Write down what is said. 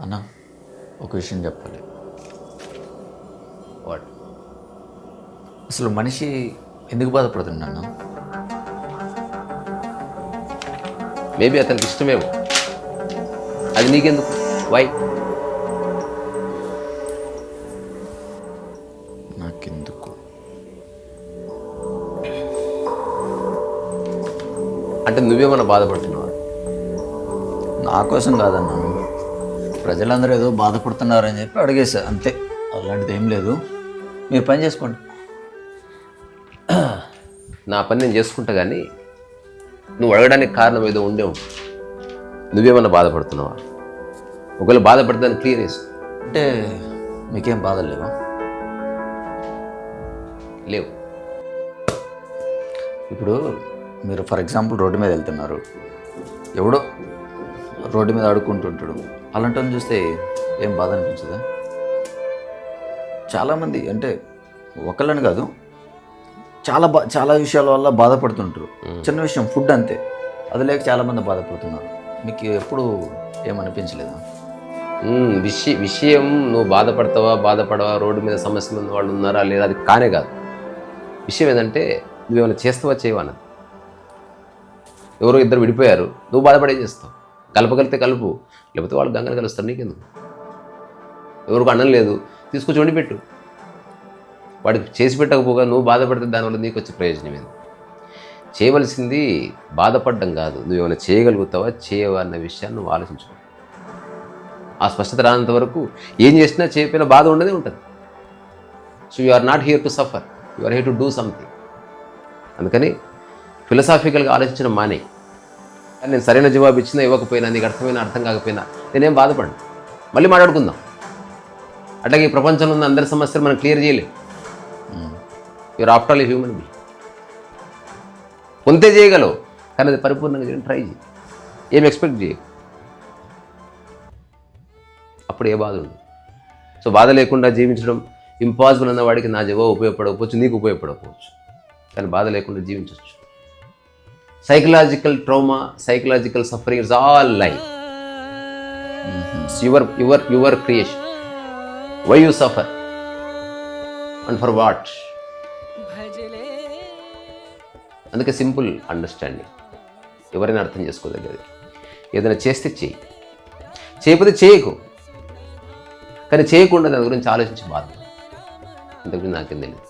అన్న ఒక విషయం చెప్పాలి. వాట్? అసలు మనిషి ఎందుకు బాధపడుతుంది అన్న? మేబీ అతనికి ఇష్టమేమో. అది నీకెందుకు? వై నాకెందుకు? అంటే నువ్వేమన్నా బాధపడుతున్నావా? నా కోసం కాదన్న. ప్రజలందరూ ఏదో బాధపడుతున్నారని చెప్పి అడిగేసా అంతే. అలాంటిది ఏం లేదు. మీరు పని చేసుకోండి. నా పని నేను చేసుకుంటా కానీ నువ్వు అడగడానికి కారణం ఏదో ఉండే ఉంటుంది నువ్వేమన్నా బాధపడుతున్నావా? ఒకవేళ బాధపడితే దాన్ని క్లియర్ చేసుకో అంటే మీకేం బాధలు లేవా? లేవు. ఇప్పుడు మీరు ఫర్ ఎగ్జాంపుల్ రోడ్డు మీద వెళ్తున్నారు. ఎవడో రోడ్డు మీద ఆడుకుంటుంటాడు అలాంటి వాళ్ళని చూస్తే ఏం బాధ అనిపించదా? చాలామంది అంటే ఒకళ్ళని కాదు చాలా బా చాలా విషయాల వల్ల బాధపడుతుంటారు. చిన్న విషయం ఫుడ్ అంతే. అది లేక చాలామంది బాధపడుతున్నారు. మీకు ఎప్పుడు ఏమనిపించలేదా విషయ విషయం నువ్వు బాధపడతావా బాధపడవా రోడ్డు మీద సమస్యలు ఉన్న వాళ్ళు ఉన్నారా లేదా అది కానే కాదు. విషయం ఏంటంటే నువ్వేమైనా చేస్తావా చేయవా అన్నది? ఎవరో ఇద్దరు విడిపోయారు నువ్వు బాధపడే చేస్తావు. కలపగలితే కలుపు లేకపోతే వాళ్ళు గంగలు కలుస్తారు నీకెందుకు? ఎవరికి అన్నం లేదు తీసుకొచ్చి వండిపెట్టు వాడికి చేసి పెట్టకపోగా నువ్వు బాధపడితే దానివల్ల నీకు వచ్చే ప్రయోజనం ఏంది? చేయవలసింది బాధపడడం కాదు. నువ్వు ఏమైనా చేయగలుగుతావా చేయవా అన్న విషయాన్ని నువ్వు ఆలోచించుకో. ఆ స్పష్టత రానంత వరకు ఏం చేసినా చేయకపోయినా బాధ ఉండదే ఉంటుంది. So you are not here to suffer you are here to do something అందుకని ఫిలసాఫికల్గా ఆలోచించడం మానే కానీ నేను సరైన జవాబు ఇచ్చినా ఇవ్వకపోయినా నీకు అర్థమైనా అర్థం కాకపోయినా నేనేం బాధపడను. మళ్ళీ మాట్లాడుకుందాం. అట్లాగే ఈ ప్రపంచంలో ఉన్న అందరి సమస్యలు మనం క్లియర్ చేయలేం. You're after all human be కొంతే చేయగలవు కానీ అది పరిపూర్ణంగా చేయడం ట్రై చేయి. ఏం ఎక్స్పెక్ట్ చేయ అప్పుడు ఏ బాధ ఉండదు. సో బాధ లేకుండా జీవించడం ఇంపాసిబుల్ అన్న వాడికి నా జవాబు ఉపయోగపడకపోవచ్చు నీకు ఉపయోగపడకపోవచ్చు. కానీ బాధ లేకుండా జీవించవచ్చు psychological trauma psychological suffering it's all life your your your creation why you suffer and for what అందుకే సింపుల్ అండర్స్టాండింగ్ ఎవరైనా అర్థం చేసుకోదగ్గది. ఏదైనా చేస్తే చేయి. చేయకపోతే చేయకు. కానీ చేయకుండా దాని గురించి ఆలోచించి బాధ అంతకుమించి నాకేం తెలియదు